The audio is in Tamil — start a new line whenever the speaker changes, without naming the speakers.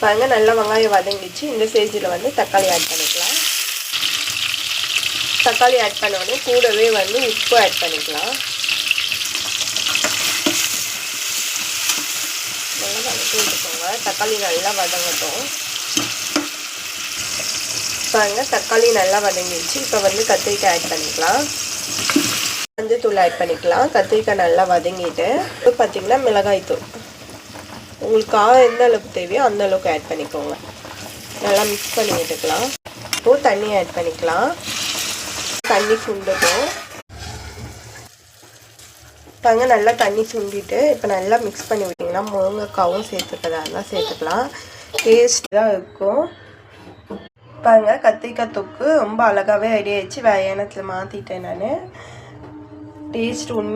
பாருங்க நல்லா வெங்காயம் வதங்கிச்சு இந்த ஸ்டேஜில் வந்து தக்காளி ஆட் பண்ணிக்கலாம். தக்காளி ஆட் பண்ண கூடவே வந்து உப்பு ஆட் பண்ணிக்கலாம். நல்லா வதக்கி விட்டுக்கோங்க. தக்காளி நல்லா வதங்கட்டும். பாருங்க தக்காளி நல்லா வதங்கிடுச்சு. இப்போ வந்து கத்திரிக்காய் ஆட் பண்ணிக்கலாம். மஞ்சத்தூள் ஆட் பண்ணிக்கலாம். கத்திரிக்காய் நல்லா வதங்கிட்டு இப்போ பார்த்தீங்கன்னா மிளகாய்த்தூள். உங்களுக்கு காரம் எந்த அளவுக்கு தேவையோ அந்த அளவுக்கு ஆட் பண்ணிக்கோங்க. நல்லா மிக்ஸ் பண்ணி விட்டுக்கலாம் இப்போது தண்ணி ஆட் பண்ணிக்கலாம். தண்ணி சுண்டட்டும். பாருங்க நல்லா தண்ணி சுண்டிட்டு இப்போ நல்லா மிக்ஸ் பண்ணி விட்டிங்கன்னா முருங்கைக்காவும் சேர்த்துக்கிறதா இருந்தால் சேர்த்துக்கலாம். டேஸ்ட் தான் இருக்கும். பாருங்க கத்திரிக்காய் தொக்கு ரொம்ப அழகாகவே ஐடியா ஆயிடுச்சு. வேறு எண்ணத்தில் மாற்றிட்டேன் நான். டேஸ்ட் உண்மை